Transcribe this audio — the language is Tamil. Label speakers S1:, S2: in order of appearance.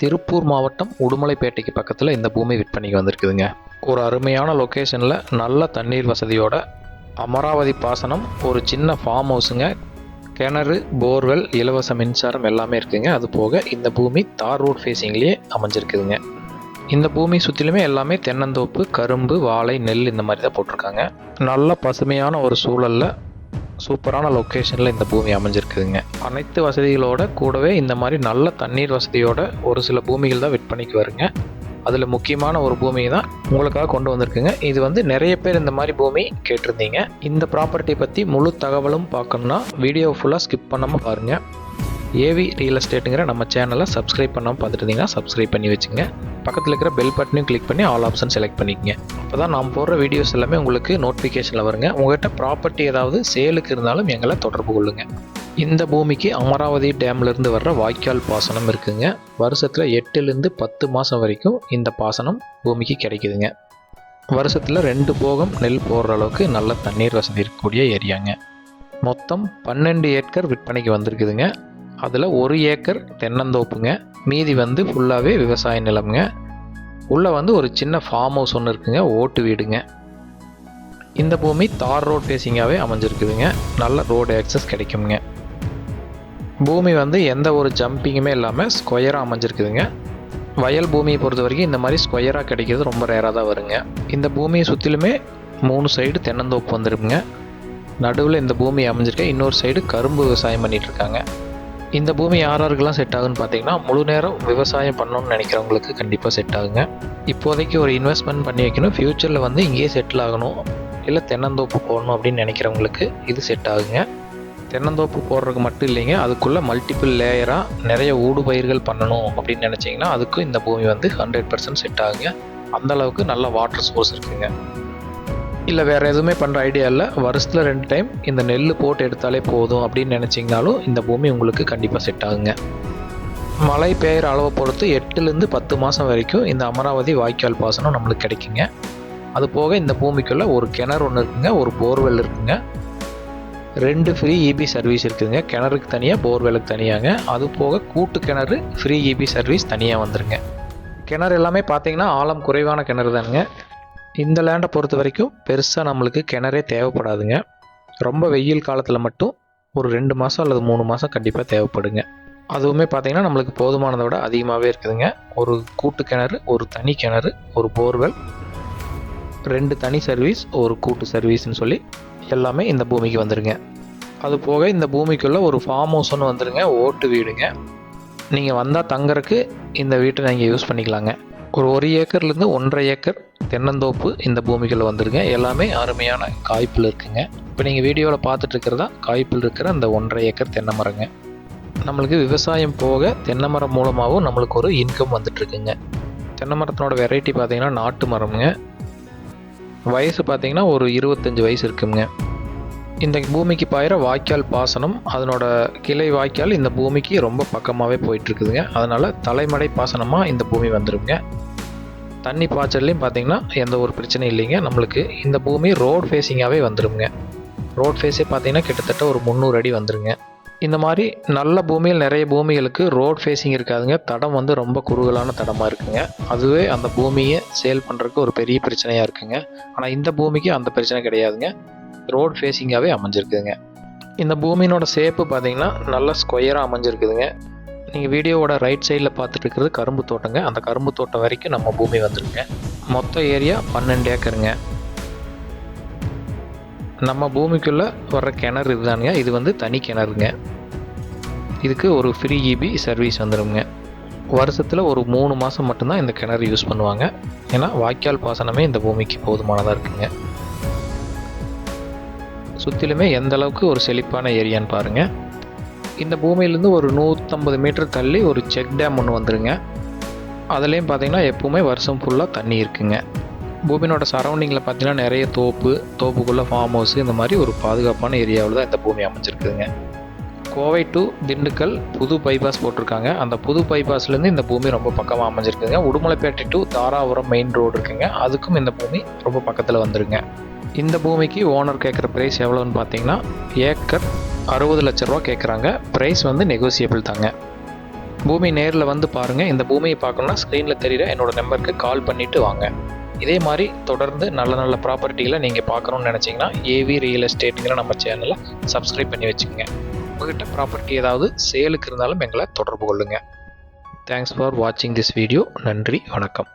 S1: திருப்பூர் மாவட்டம் உடுமலைப்பேட்டைக்கு பக்கத்தில் இந்த பூமி விற்பனைக்கு வந்திருக்குதுங்க. ஒரு அருமையான லொக்கேஷனில் நல்ல தண்ணீர் வசதியோட அமராவதி பாசனம் ஒரு சின்ன ஃபார்ம் ஹவுஸுங்க கிணறு போர்வெல் இலவச மின்சாரம் எல்லாமே இருக்குதுங்க அது போக இந்த பூமி தார் ரோட் ஃபேஸிங்லேயே அமைஞ்சிருக்குதுங்க. இந்த பூமி சுற்றிலுமே எல்லாமே தென்னந்தோப்பு கரும்பு வாழை நெல் இந்த மாதிரி தான் போட்டிருக்காங்க. நல்ல பசுமையான ஒரு சூழலில் சூப்பரான லொக்கேஷனில் இந்த பூமி அமைஞ்சிருக்குதுங்க. அனைத்து வசதிகளோட கூடவே இந்த மாதிரி நல்ல தண்ணீர் வசதியோட ஒரு சில பூமிகள் தான் விற்பனைக்கு வருங்க அதில் முக்கியமான ஒரு பூமி தான் உங்களுக்காக கொண்டு வந்திருக்குங்க. இது வந்து நிறைய பேர் இந்த மாதிரி பூமி கேட்டிருந்தீங்க. இந்த ப்ராப்பர்ட்டி பற்றி முழு தகவலும் பார்க்கணுன்னா வீடியோ ஃபுல்லாக ஸ்கிப் பண்ணாமல் பாருங்கள் ஏவி ரியல் எஸ்டேட்டுங்கிற நம்ம சேனலை சப்ஸ்கிரைப் பண்ணாமல் பார்த்துட்டு இருந்தீங்கன்னா சப்ஸ்கிரைப் பண்ணி வச்சுங்க. பக்கத்தில் இருக்கிற பெல் பட்டனையும் கிளிக் பண்ணி ஆல் ஆப்ஷன் செலக்ட் பண்ணிக்கங்க. அப்போ தான் நான் போடுற வீடியோஸ் எல்லாமே உங்களுக்கு நோட்டிஃபிகேஷனில் வருங்க. உங்கள்கிட்ட ப்ராப்பர்ட்டி ஏதாவது சேலுக்கு இருந்தாலும் எங்களை தொடர்பு கொள்ளுங்க. இந்த பூமிக்கு அமராவதி டேம்லேருந்து வர்ற வாய்க்கால் பாசனம் இருக்குங்க. வருஷத்தில் எட்டுலேருந்து பத்து மாதம் வரைக்கும் இந்த பாசனம் பூமிக்கு கிடைக்குதுங்க. வருஷத்தில் ரெண்டு போகம் நெல் போடுற அளவுக்கு நல்ல தண்ணீர் வசதி இருக்கக்கூடிய ஏரியாங்க. மொத்தம் பன்னெண்டு ஏக்கர் விற்பனைக்கு வந்திருக்குதுங்க. அதில் ஒரு ஏக்கர் தென்னந்தோப்புங்க. மீதி வந்து ஃபுல்லாகவே விவசாய நிலம்ங்க. உள்ளே வந்து ஒரு சின்ன ஃபார்ம் ஹவுஸ் ஒன்று இருக்குங்க ஓட்டு வீடுங்க. இந்த பூமி தார் ரோட் ஃபேஸிங்காகவே அமைஞ்சிருக்குதுங்க. நல்ல ரோடு ஆக்சஸ் கிடைக்குங்க பூமி வந்து எந்த ஒரு ஜம்பிங்குமே இல்லாமல் ஸ்கொயராக அமைஞ்சிருக்குதுங்க. வயல் பூமியை பொறுத்த வரைக்கும் இந்த மாதிரி ஸ்கொயராக கிடைக்கிறது ரொம்ப ரேராக தான் வருங்க. இந்த பூமியை சுற்றிலுமே மூணு சைடு தென்னந்தோப்பு வந்துருக்குங்க நடுவில் இந்த பூமி அமைஞ்சிருக்க இன்னொரு சைடு கரும்பு விவசாயம் பண்ணிகிட்ருக்காங்க இருக்காங்க. இந்த பூமி யார் யாருக்கெல்லாம் செட் ஆகுன்னு பார்த்தீங்கன்னா முழு நேரம் விவசாயம் பண்ணணும்னு நினைக்கிறவங்களுக்கு கண்டிப்பாக செட் ஆகுங்க. இப்போதைக்கு ஒரு இன்வெஸ்ட்மெண்ட் பண்ணி வைக்கணும். ஃப்யூச்சரில் வந்து இங்கேயே செட்டில் ஆகணும். இல்லை தென்னந்தோப்பு போடணும் அப்படின்னு நினைக்கிறவங்களுக்கு இது செட் ஆகுங்க. தென்னந்தோப்பு போடுறதுக்கு மட்டும் இல்லைங்க. அதுக்குள்ளே மல்டிபிள் லேயராக நிறைய ஊடு பயிர்கள் பண்ணணும் அப்படின்னு நினச்சிங்கன்னா அதுக்கும் இந்த பூமி வந்து ஹண்ட்ரட் பர்சன்ட் செட் ஆகுங்க. அந்தளவுக்கு நல்ல வாட்டர் சோர்ஸ் இருக்குங்க. இல்லை வேறு எதுவுமே பண்ணுற ஐடியா இல்லை. வருஷத்தில் ரெண்டு டைம் இந்த நெல் போட்டு எடுத்தாலே போதும் அப்படின்னு நினச்சிங்கனாலும் இந்த பூமி உங்களுக்கு கண்டிப்பாக செட் ஆகுங்க. மழை பெய்கிற அளவை பொறுத்து எட்டுலேருந்து பத்து மாதம் வரைக்கும் இந்த அமராவதி வாய்க்கால் பாசனம் நம்மளுக்கு கிடைக்குங்க. அது போக இந்த பூமிக்குள்ளே ஒரு கிணறு ஒன்று இருக்குங்க ஒரு போர்வெல் இருக்குங்க. ரெண்டு ஃப்ரீ இபி சர்வீஸ் இருக்குதுங்க. கிணறுக்கு தனியாக போர்வெலுக்கு தனியாங்க. அது போக கூட்டு கிணறு ஃப்ரீ இபி சர்வீஸ் தனியாக வந்துருங்க. கிணறு எல்லாமே பார்த்தீங்கன்னா ஆழம் குறைவான கிணறு தானுங்க. இந்த லேண்டை பொறுத்த வரைக்கும் பெருசாக நம்மளுக்கு கிணறே தேவைப்படாதுங்க. ரொம்ப வெயில் காலத்தில் மட்டும் ஒரு ரெண்டு மாதம் அல்லது மூணு மாதம் கண்டிப்பாக தேவைப்படுங்க. அதுவுமே பார்த்தீங்கன்னா நம்மளுக்கு போதுமானதை விட அதிகமாகவே இருக்குதுங்க. ஒரு கூட்டு கிணறு ஒரு தனி கிணறு ஒரு போர்வெல் ரெண்டு தனி சர்வீஸ் ஒரு கூட்டு சர்வீஸ்னு சொல்லி எல்லாமே இந்த பூமிக்கு வந்துடுங்க அது போக இந்த பூமிக்குள்ளே ஒரு ஃபார்ம் ஹவுஸ் ஒன்று ஓட்டு வீடுங்க. நீங்கள் வந்தால் தங்குறக்கு இந்த வீட்டை நீங்கள் யூஸ் பண்ணிக்கலாங்க. ஒரு ஒரு ஏக்கர்லேருந்து ஒன்றரை ஏக்கர் தென்னந்தோப்பு இந்த பூமிகளில் வந்துருங்க எல்லாமே அருமையான காய்ப்பில் இருக்குங்க. இப்போ நீங்கள் வீடியோவில் பார்த்துட்டு இருக்கிறதா? காய்ப்பில் இருக்கிற அந்த ஒன்றரை ஏக்கர் தென்னை மரங்க. நம்மளுக்கு விவசாயம் போக தென்னை மரம் மூலமாகவும் நம்மளுக்கு ஒரு இன்கம் வந்துட்டுருக்குங்க. தென்னை மரத்தினோட வெரைட்டி பார்த்தீங்கன்னா நாட்டு மரம்ங்க. வயசு பார்த்தீங்கன்னா ஒரு இருபத்தஞ்சி வயசு இருக்குங்க. இந்த பூமிக்கு பாயிற வாய்க்கால் பாசனம் அதனோட கிளை வாய்க்கால் இந்த பூமிக்கு ரொம்ப பக்கமாகவே போயிட்டுருக்குதுங்க. அதனால் தலைமடை பாசனமாக இந்த பூமி வந்துருங்க. தண்ணி பாய்ச்சல்லையும் பார்த்தீங்கன்னா எந்த ஒரு பிரச்சனையும் இல்லைங்க. நம்மளுக்கு இந்த பூமி ரோட் ஃபேஸிங்காகவே வந்துருங்க. ரோட் ஃபேஸே பார்த்தீங்கன்னா கிட்டத்தட்ட ஒரு முந்நூறு அடி வந்துருங்க. இந்த மாதிரி நல்ல பூமியில் நிறைய பூமிகளுக்கு ரோட் ஃபேஸிங் இருக்காதுங்க. தடம் வந்து ரொம்ப குறுகலான தடமாக இருக்குங்க. அதுவே அந்த பூமியை சேல் பண்ணுறதுக்கு ஒரு பெரிய பிரச்சனையாக இருக்குங்க. ஆனால் இந்த பூமிக்கு அந்த பிரச்சனை கிடையாதுங்க. ரோட் ஃபேஸிங்காகவே அமைஞ்சிருக்குதுங்க. இந்த பூமியினோட சேப்பு பார்த்தீங்கன்னா நல்ல ஸ்கொயராக அமைஞ்சிருக்குதுங்க. நீங்கள் வீடியோவோட ரைட் சைடில் பார்த்துட்டு இருக்கிறது கரும்பு தோட்டங்க. அந்த கரும்பு தோட்டம் வரைக்கும் நம்ம பூமி வந்துருங்க. மொத்த ஏரியா பன்னெண்டு ஏக்கருங்க. நம்ம பூமிக்குள்ளே வர்ற கிணறு இதுதானுங்க. இது வந்து தனி கிணறுங்க. இதுக்கு ஒரு ஃப்ரீ இபி சர்வீஸ் வந்துடுங்க வருஷத்தில் ஒரு மூணு மாதம் மட்டும்தான் இந்த கிணறு யூஸ் பண்ணுவாங்க. ஏன்னா வாய்க்கால் பாசனமே இந்த பூமிக்கு போதுமானதாக இருக்குங்க. சுற்றிலுமே எந்த அளவுக்கு ஒரு செழிப்பான ஏரியான்னு பாருங்கள் இந்த பூமியிலேருந்து ஒரு நூற்றம்பது மீட்டர் தள்ளி ஒரு செக் டேம் ஒன்று வந்துருங்க. அதுலேயும் பார்த்தீங்கன்னா எப்பவுமே வருஷம் ஃபுல்லாக தண்ணி இருக்குங்க. பூமியினோட சரௌண்டிங்கில் பார்த்தீங்கன்னா நிறைய தோப்பு தோப்புக்குள்ளே ஃபார்ம் ஹவுஸ் இந்த மாதிரி ஒரு பாதுகாப்பான ஏரியாவில் தான் இந்த பூமி அமைஞ்சிருக்குதுங்க. கோவை டு திண்டுக்கல் புது பைபாஸ் போட்டிருக்காங்க. அந்த புது பைபாஸ்லேருந்து இந்த பூமி ரொம்ப பக்கமாக அமைஞ்சிருக்குங்க Udumalaipettai to Dharapuram main road இருக்குங்க. அதுக்கும் இந்த பூமி ரொம்ப பக்கத்தில் வந்துருங்க. இந்த பூமிக்கு ஓனர் கேட்குற ப்ரைஸ் எவ்வளோன்னு பார்த்தீங்கன்னா ஏக்கர் அறுபது லட்ச ரூபா கேட்குறாங்க ப்ரைஸ் வந்து நெகோசியபிள் தாங்க. பூமி நேரில் வந்து பாருங்கள் இந்த பூமியை பார்க்கணுன்னா ஸ்க்ரீனில் தெரியுற என்னோடய நம்பருக்கு கால் பண்ணிவிட்டு வாங்க. இதே மாதிரி தொடர்ந்து நல்ல நல்ல ப்ராப்பர்ட்டிகளை நீங்கள் பார்க்கணுன்னு நினச்சிங்கன்னா ஏவி ரியல் எஸ்டேட்டுங்கிற நம்ம சேனலை சப்ஸ்கிரைப் பண்ணி வச்சுக்கோங்க. உங்கள்கிட்ட ப்ராப்பர்ட்டி ஏதாவது சேலுக்கு இருந்தாலும் எங்களை தொடர்பு கொள்ளுங்கள் தேங்க்ஸ் ஃபார் வாட்சிங் திஸ் வீடியோ நன்றி வணக்கம்.